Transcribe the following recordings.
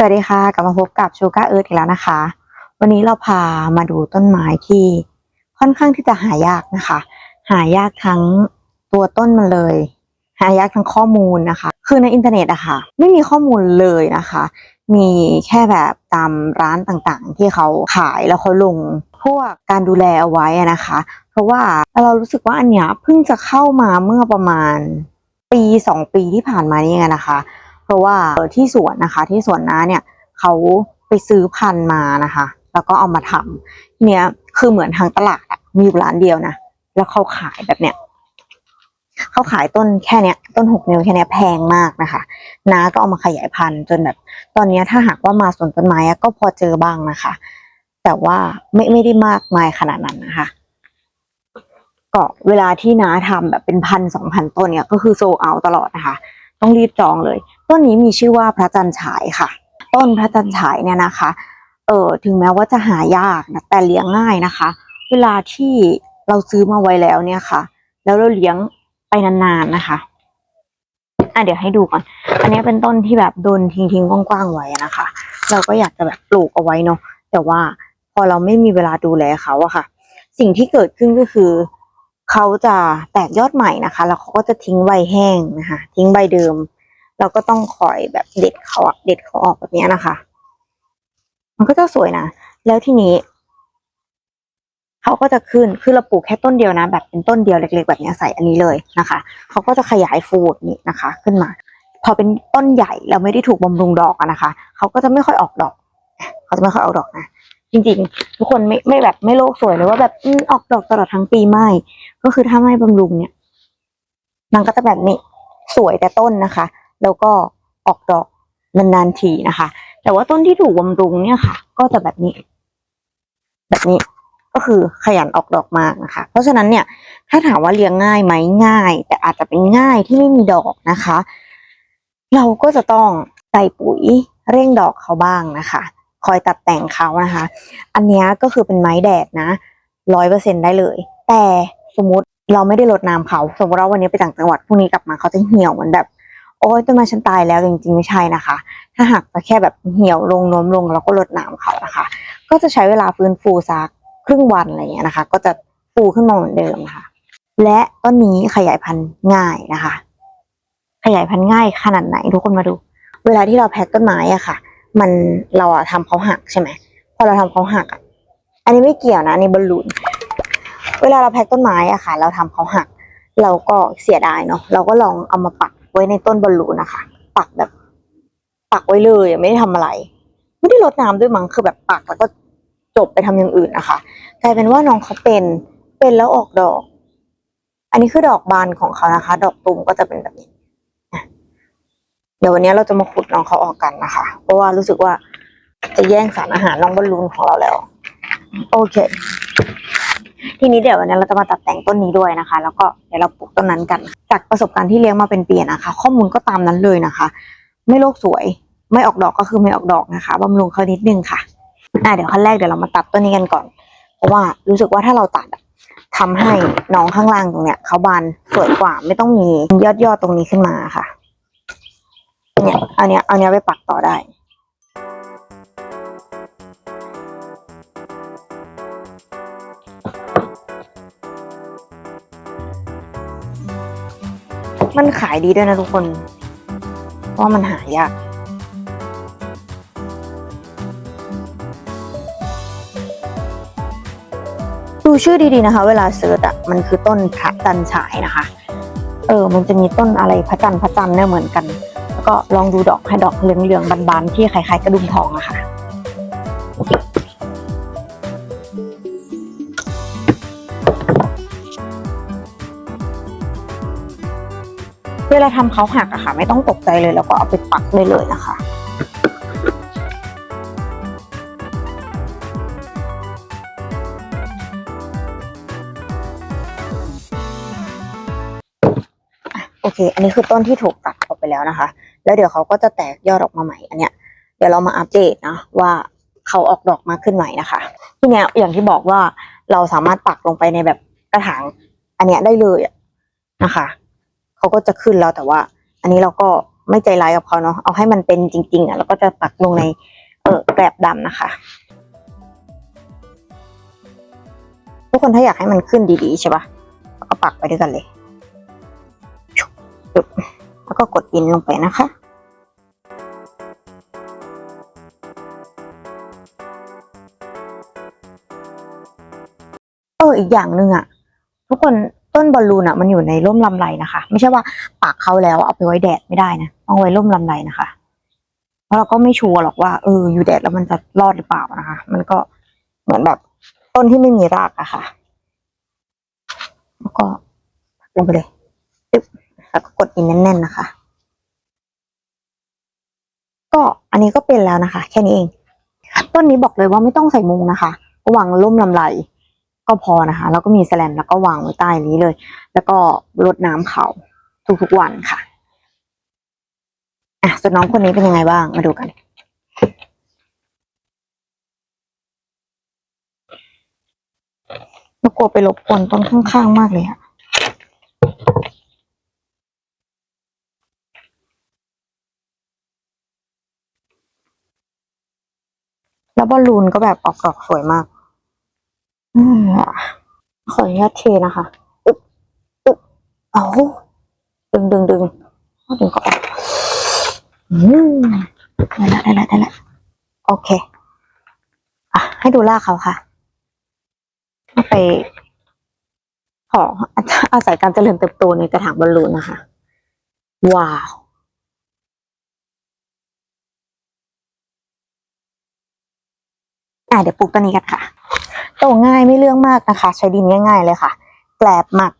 สวัสดีค่ะ กลับมาพบกับชูการ์เอิร์ธอีกแล้วนะคะ วันนี้เราพามาดูต้นไม้ที่ค่อนข้างที่จะหายากนะคะ หายากทั้งตัวต้นมันเลย หายากทั้งข้อมูลนะคะ คือในอินเทอร์เน็ตอะค่ะ ไม่มีข้อมูลเลยนะคะ มีแค่แบบตามร้านต่างๆ ที่เขาขายแล้วเขาลงพวกการดูแลเอาไว้นะคะ เพราะว่าเรารู้สึกว่าอันเนี้ยเพิ่งจะเข้ามาเมื่อประมาณปีสองปีที่ผ่านมานี่เองนะคะ เพราะว่าที่สวนนะคะที่สวนน้าเนี่ยเขาไปซื้อพันธุ์มานะคะ แล้วก็เอามาทำทีเนี้ยคือเหมือนทางตลาดอะมีอยู่ร้านเดียวนะแล้วเขาขายแบบเนี้ยเขาขายต้นแค่เนี้ย ต้นหกนิ้วแค่เนี้ยแพงมากนะคะน้าก็เอามาขยายพันธุ์จนแบบ ตอนเนี้ยถ้าหากว่ามาสวนต้นไม้ก็พอเจอบ้างนะคะ แต่ว่าไม่ไม่ได้มากมายขนาดนั้นนะคะก็เวลาที่น้าทำแบบเป็นพันสองพันต้นเนี่ยก็คือโซเอาตลอดนะคะ ต้องรีบจองเลย ต้นนี้มีชื่อว่าพระจันทร์ฉายค่ะ ต้นพระจันทร์ฉายเนี่ยนะคะ เออถึงแม้ว่าจะหายากนะแต่เลี้ยงง่ายนะคะ เวลาที่เราซื้อมาไว้แล้วเนี่ยค่ะ แล้วเราเลี้ยงไปนานๆนะคะอะเดี๋ยวให้ดูก่อน อันนี้เป็นต้นที่แบบโดนทิ้งๆกว้างๆไว้นะคะ เราก็อยากจะแบบปลูกเอาไว้เนาะแต่ว่าพอเราไม่มีเวลาดูแลเขาอะค่ะ สิ่งที่เกิดขึ้นก็คือเขาจะแตกยอดใหม่นะคะ แล้วเขาก็จะทิ้งใบแห้งนะคะ ทิ้งใบเดิม เราก็ต้องคอยแบบเด็ดเขาเด็ดเขาออกแบบนี้นะคะ มันก็จะสวยนะ แล้วทีนี้เขาก็จะขึ้น คือเราปลูกแค่ต้นเดียวนะ แบบเป็นต้นเดียวเล็ก ๆ แบบนี้ใส่อันนี้เลยนะคะ เขาก็จะขยายฟูดนี่นะคะ ขึ้นมา พอเป็นต้นใหญ่แล้วไม่ได้ถูกบำรุงดอกนะคะ เขาก็จะไม่ค่อยออกดอก เขาจะไม่ค่อยออกดอกนะ จริง ๆ ทุกคนไม่ไม่แบบไม่โลกสวยเลยว่าแบบอืออกดอกตลอดทั้งปีไม่ ก็คือถ้าไม่บำรุงเนี่ยนางก็จะแบบนี้สวยแต่ต้นนะคะ แล้วก็ออกดอกนานๆทีนะคะ แต่ว่าต้นที่ถูกบำรุงเนี่ยค่ะ ก็จะแบบนี้ แบบนี้ก็คือขยันออกดอกมากนะคะ เพราะฉะนั้นเนี่ย ถ้าถามว่าเลี้ยงง่ายไหมง่าย แต่อาจจะเป็นง่ายที่ไม่มีดอกนะคะ เราก็จะต้องใส่ปุ๋ยเร่งดอกเขาบ้างนะคะ คอยตัดแต่งเขานะคะ อันนี้ก็คือเป็นไม้แดดนะร้อยเปอร์เซ็นได้เลย แต่สมมติเราไม่ได้รดน้ำเขา สมมติว่าวันนี้ไปต่างจังหวัดพรุ่งนี้กลับมาเขาจะเหี่ยวเหมือนแบบ โอ้ยต้นไม้ฉันตายแล้วจริงๆไม่ใช่นะคะ ถ้าหากจะแค่แบบเหี่ยวลงโน้มลงแล้วก็รดน้ำเขานะคะ ก็จะใช้เวลาฟื้นฟูสักครึ่งวันอะไรอย่างเงี้ยนะคะ ก็จะฟูขึ้นมาเหมือนเดิมนะคะและต้นนี้ขยายพันธุ์ง่ายนะคะ ขยายพันธุ์ง่ายขนาดไหนทุกคนมาดู เวลาที่เราแพ็คต้นไม้อะค่ะ มันเราอะทำเขาหักใช่ไหมพอเราทำเขาหักอะอันนี้ไม่เกี่ยวนะอันนี่บอลลูนเวลาเราแพ็คต้นไม้อะค่ะ เราทำเขาหัก เราก็เสียดายเนาะเราก็ลองเอามาปัก ไว้ในต้นบอลลูนนะคะ ปักแบบปักไว้เลยไม่ได้ทำอะไร ไม่ได้รดน้ำด้วยมั้งคือแบบปักแล้วก็จบไปทำอย่างอื่นนะคะกลายเป็นว่าน้องเขาเป็นเป็นแล้วออกดอก อันนี้คือดอกบานของเขานะคะ ดอกตูมก็จะเป็นแบบนี้เดี๋ยววันนี้เราจะมาขุดน้องเขาออกกันนะคะ เพราะว่ารู้สึกว่าจะแย่งสารอาหารน้องบอลลูนของเราแล้ว โอเค ทีนี้เดี๋ยววันนี้เราจะมาตัดแต่งต้นนี้ด้วยนะคะ แล้วก็เดี๋ยวเราปลูกต้นนั้นกัน จากประสบการณ์ที่เลี้ยงมาเป็นปีนะคะ ข้อมูลก็ตามนั้นเลยนะคะ ไม่โลกสวย ไม่ออกดอกก็คือไม่ออกดอกนะคะบำรุงเขานิดนึงค่ะอะเดี๋ยวขั้นแรกเดี๋ยวเรามาตัดต้นนี้กันก่อน เพราะว่ารู้สึกว่าถ้าเราตัดอะทำให้น้องข้างล่างตรงเนี้ยเขาบานสวยกว่าไม่ต้องมียอดยอดตรงนี้ขึ้นมาค่ะเนี่ยเอาเนี้ยเอาเนี้ยไปปักต่อได้ มันขายดีด้วยนะทุกคน เพราะมันหายากดูชื่อดีๆนะคะ เวลาเซิร์ชอะมันคือต้นพระจันฉายนะคะ เออ มันจะมีต้นอะไรพระจันทร์พระจันทร์เนี่ยเหมือนกัน แล้วก็ลองดูดอกให้ดอกเหลืองๆบานๆที่คล้ายๆกระดุมทองอะค่ะ ลาทำเขาหักอะค่ะ ไม่ต้องตกใจเลยแล้วก็เอาไปปักได้เลยนะคะโอเค อันนี้คือต้นที่ถูกตัดออกไปแล้วนะคะ แล้วเดี๋ยวเขาก็จะแตกยอดออกมาใหม่ อันเนี้ย เดี๋ยวเรามาอัปเดตนะว่าเขาออกดอกมากขึ้นไหมนะคะ ทีเนี้ยอย่างที่บอกว่าเราสามารถปักลงไปในแบบกระถางอันเนี้ยได้เลยนะคะ เขาก็จะขึ้นแล้วแต่ว่า อันนี้เราก็ไม่ใจร้ายกับเขาเนาะเอาให้มันเป็นจริง ๆอะแล้วก็จะปักลงในเออแกลบดำนะคะ ทุกคนถ้าอยากให้มันขึ้นดีๆใช่ปะก็ปักไปด้วยกันเลยแล้วก็กดอินลงไปนะคะเอออีกอย่างหนึ่งอะทุกคน ต้นบอลลูนอะมันอยู่ในร่มลำไรนะคะ ไม่ใช่ว่าปากเขาแล้วเอาไปไว้แดดไม่ได้นะต้องไว้ร่มลำไรนะคะ เพราะเราก็ไม่ชัวร์หรอกว่าเอออยู่แดดแล้วมันจะรอดหรือเปล่านะคะ มันก็เหมือนแบบต้นที่ไม่มีรากอะค่ะ แล้วก็ลงไปเลยปึ๊บแล้วก็กดอินแน่นๆนะคะ ก็อันนี้ก็เป็นแล้วนะคะ แค่นี้เองต้นนี้บอกเลยว่าไม่ต้องใส่มุงนะคะก็วางร่มลำไร ก็พอนะคะ แล้วก็มีแสลนแล้วก็วางไว้ใต้นี้เลย แล้วก็รดน้ำเขาทุกๆวันค่ะอะส่วนน้องคนนี้เป็นยังไงบ้างมาดูกันกลัวไปรบกวนต้นข้างๆมากเลยอะแล้วบอลลูนก็แบบออกดอกสวยมาก อืมขออนุญาตเทนะคะอึ๊บอึ๊บเอาดึงดึงดึงดึงก็ออกอืมได้ละได้ละได้ละโอเค อะ ให้ดูรากเขาค่ะเอาไปขออาศัยการเจริญเติบโตในกระถางบอลลูนนะคะ ว้าวอะเดี๋ยวปลูกต้นนี้กันค่ะ โตง่ายไม่เรื่องมากนะคะ ใช้ดินง่าย ๆ เลยค่ะ แกลบหมัก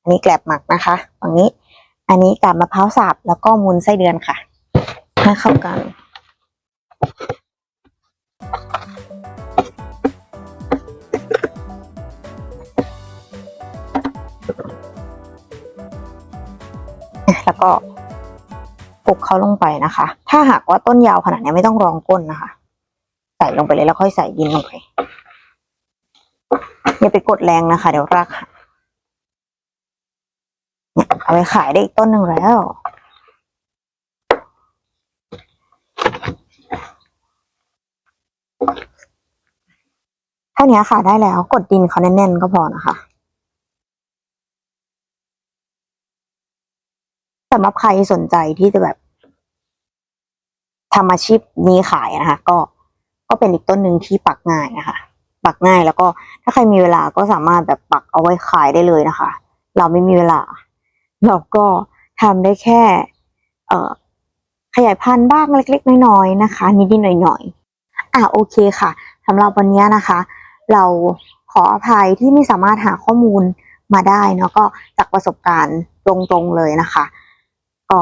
อันนี้แกลบหมักนะคะฝั่งนี้ อันนี้กาบมะพร้าวสับแล้วก็มูลไส้เดือนค่ะให้เข้ากันแล้วก็ปลุกเขาลงไปนะคะ ถ้าหากว่าต้นยาวขนาดนี้ไม่ต้องรองก้นนะคะ ใส่ลงไปเลยแล้วค่อยใส่ดินลงไป อย่าไปกดแรงนะคะ เดี๋ยวรากหักเนี่ยเอาไปขายได้อีกต้นหนึ่งแล้ว เท่านี้ค่ะได้แล้ว กดดินเขาแน่นๆก็พอนะคะสำหรับใครสนใจที่จะแบบทำอาชีพนี้ขายนะคะ ก็ก็เป็นอีกต้นหนึ่งที่ปักง่ายนะคะ ปักง่ายแล้วก็ถ้าใครมีเวลาก็สามารถแบบปักเอาไว้ขายได้เลยนะคะ เราไม่มีเวลา เราก็ทำได้แค่ เอ่อขยายพันธุ์บ้างเล็กๆ น้อยๆนะคะ นิดๆหน่อยๆอะโอเคค่ะสำหรับวันนี้นะคะ เราขออภัยที่ไม่สามารถหาข้อมูลมาได้เนาะก็จากประสบการณ์ตรงๆเลยนะคะ ก็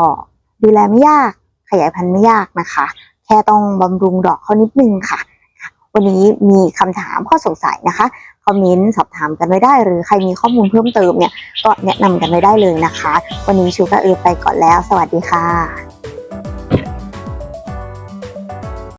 ดูแลไม่ยากขยายพันธุ์ไม่ยากนะคะ แค่ต้องบำรุงดอกเขานิดนึงค่ะ วันนี้มีคำถามข้อสงสัยนะคะคอมเมนต์สอบถามกันไว้ได้ หรือใครมีข้อมูลเพิ่มเติมเนี่ยก็แนะนำกันไว้ได้เลยนะคะ วันนี้ชูก็เออไปก่อนแล้ว สวัสดีค่ะ